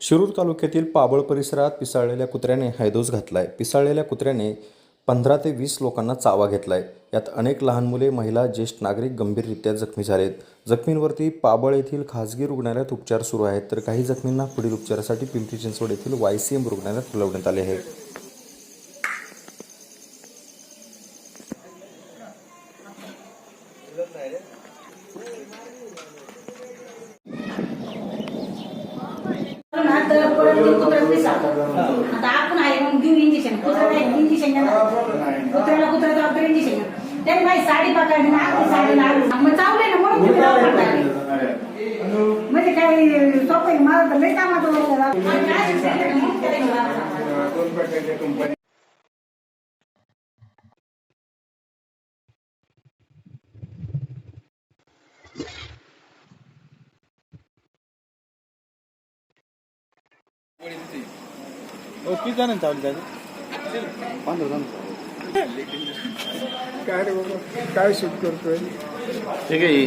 शिरूर तालुक्यातील पाबळ परिसरात पिसाळलेल्या कुत्र्याने हैदोस घातलाय. पिसाळलेल्या कुत्र्याने पंधरा ते वीस लोकांना चावा घेतलाय. यात अनेक लहान मुले महिला ज्येष्ठ नागरिक गंभीररित्या जखमी झालेत. जखमींवरती पाबळ येथील खासगी रुग्णालयात उपचार सुरू आहेत. तर काही जखमींना पुढील उपचारासाठी पिंपरी चिंचवड येथील वाय सी एम रुग्णालयात हलवण्यात आले आहे ना तर परत आता आपण आहे मग देऊ इंजेक्शन कुत्र्याला इंजेक्शन कुत्र्याला कुत्रा जबाबदार इंजेक्शन त्यांनी माझी साडी पकडली ना आपली साडी लागली मग चावले ना म्हणून तुम्ही. म्हणजे काय सोपं मला तर लई कामात काय लावायचं. किती जण चावली त्याचे पंधरा जण काय रे बाबा? काय शूट करतोय? ठीक आहे.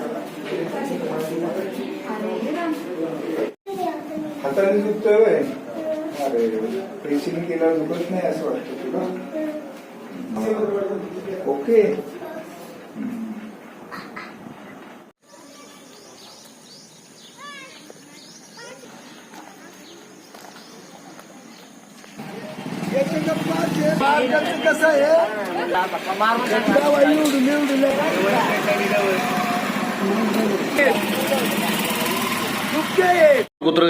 हाताने दुखतोय होय? अरे प्रेसिंग केल्यावर दुखत नाही असं वाटतं तुला? ओके. कसं आहे कुत्र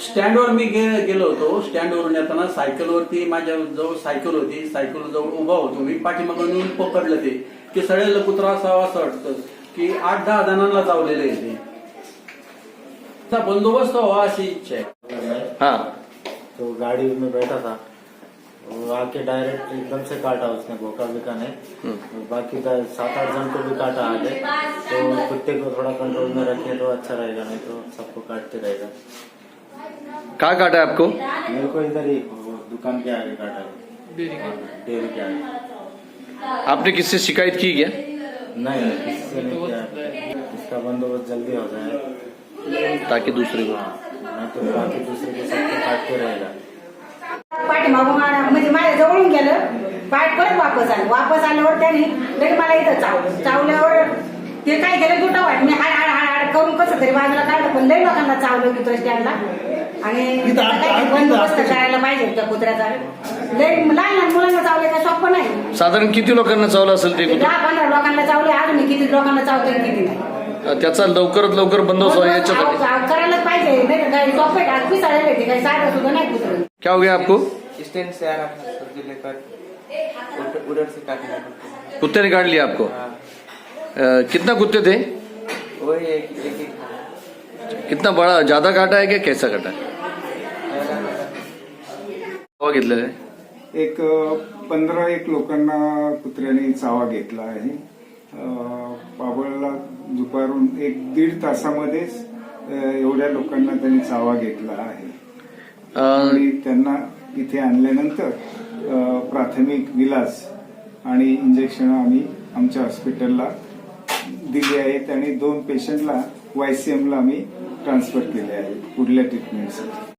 स्टँडवर मी गेलो होतो. स्टँडवरून येताना सायकलवरती माझ्या जवळ सायकल होती. सायकल जवळ उभा होतो मी. पाठीमागून येऊन पकडलं ते. की सडेल कुत्रा असावा असं वाटतं. की आठ दहा जणांना चावलेलं आहे ते. त्याचा बंदोबस्त व्हावा अशी इच्छा आहे. हाँ. तो गाड़ी में बैठा था वो आके डायरेक्ट एकदम से काटा उसने भोका बिका नहीं. बाकी का सात आठ जन को भी काटा आगे. तो कुत्ते को थोड़ा कंट्रोल में रखे तो अच्छा रहेगा नहीं तो सबको काटते रहेगा. कहाँ काटा है आपको? मेरे को इधर ही दुकान के आगे काटा है। डेयरी के आगे। आपने किससे शिकायत की क्या? नहीं इससे नहीं किया। इसका बंदोबस्त जल्दी हो जाए। ताकि दूसरे को। नहीं तो बाकी दूसरे को सबको काटते रहेगा। म्हणजे माझ्या जवळून गेलं पाठ परत वापस आलं? वापस आल्यावर त्याने लगे मला इथं चावलं. चावल्यावर ते काय केलं? दुटा वाट. मी हाड हाड हाड हाड करून कसं तरी बाजूला काढलं पण लई लोकांना चावलं स्टँडला आणि बंदोबस्त करायला पाहिजे त्या कुत्र्याचा. लई लहान लहान मुलांना चावले काय सोपं नाही. साधारण किती लोकांना चावलं असेल ते कुत्रं? दहा पंधरा लोकांना चावले अजून किती लोकांना चावतोय किती नाही. त्याचा लवकरात लवकर बंदोबस्त व्हावा याच्यासाठी. बंदोबस्त करायलाच पाहिजे. नाही काही सोपं का ते काही साधं सुद्धा नाही कुत्रं. क्या हो गया आपको? स्टैंड से आ रहा था सब्जी लेकर. उधर- उधर से काटना पड़ता कुत्ते ने. काट लिया आपको? हाँ। अ, कितना कुत्ते थे? वही एक एक कितना बड़ा ज्यादा काटा है क्या? कैसा काटा? है घेतलेलं आहे एक पंधरा एक लोकांना कुत्र्याने चावा घेतला आहे. पाबळला दुपारून एक दीड तासामध्येच एवढ्या लोकांना त्यांनी चावा घेतला आहे. आणि त्यांना इथे आणल्यानंतर प्राथमिक विलास आणि इंजेक्शन आम्ही आमच्या हॉस्पिटलला दिली आहेत. आणि दोन पेशंटला वायसीएमला आम्ही ट्रान्सफर केले आहे. पुढल्या ट्रीटमेंटसाठी